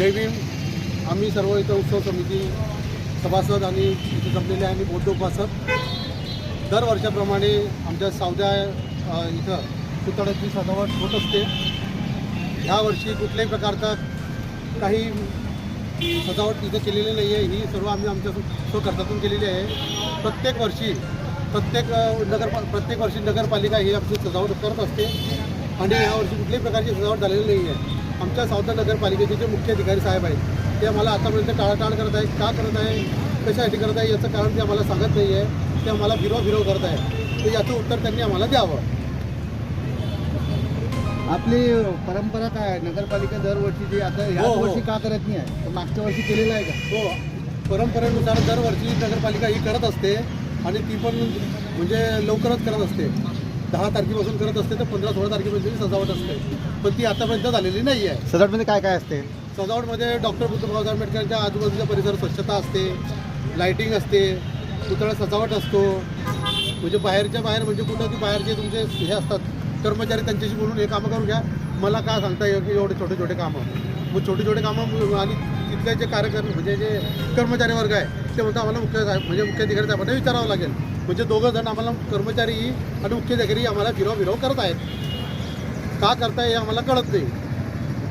आम्ही सर्व इथं उत्सव समिती सभासद आणि इथे जमलेले आहे आणि बौद्ध उपासक. दर वर्षाप्रमाणे आमच्या सावद्या इथं पुतळ्याची सजावट होत असते. ह्या वर्षी कुठल्याही प्रकारचा काही सजावट इथं केलेली नाही आहे ही सर्व आम्ही आमच्या स्वकर्तातून केलेली आहे. प्रत्येक वर्षी प्रत्येक नगर प्रत्येक वर्षी नगरपालिका ही आमची सजावट करत असते. आणि यावर्षी कुठल्याही प्रकारची सजावट झालेली नाही आहे आमच्या सावता नगरपालिकेचे जे मुख्य अधिकारी साहेब आहेत ते आम्हाला आतापर्यंत टाळाटाळ करत आहेत. का करत आहे? कशासाठी करत आहे? याचं कारण ते आम्हाला सांगत नाही आहे. ते आम्हाला भिरव भिरव करत आहे तर याचं उत्तर त्यांनी आम्हाला द्यावं. आपली परंपरा काय आहे? नगरपालिका दरवर्षी जी आता हो, ह्याच हो. वर्षी का करत नाही आहे? तर मागच्या वर्षी केलेलं आहे का? हो. परंपरेनुसार दरवर्षी नगरपालिका ही करत असते आणि ती पण म्हणजे लवकरच करत असते. दहा तारखेपासून करत असते तर पंधरा सोळा तारखेपर्यंत सजावट असते. पण ती आतापर्यंत झालेली नाही आहे. सजावटमध्ये काय काय असते? सजावटमध्ये डॉक्टर बुद्धभाऊ आंबेडकरांच्या आजूबाजूचा परिसर स्वच्छता असते लाईटिंग असते पुतळा सजावट असतो. म्हणजे बाहेरच्या बाहेर म्हणजे कुठं ती बाहेरचे तुमचे हे असतात कर्मचारी त्यांच्याशी बोलून हे कामं करून घ्या. मला काय सांगता येईल की एवढे छोटे छोटे कामं? मग छोटे छोटे कामं आणि तिथले जे कार्यकर्ते म्हणजे जे कर्मचारी वर्ग आहे ते म्हणतात आम्हाला मुख्य म्हणजे मुख्य अधिकारी विचारावं लागेल. म्हणजे दोघं जण आम्हाला कर्मचारी आणि मुख्याधिकारी आम्हाला फिरव फिरव करत आहेत. का करताय हे आम्हाला कळत नाही.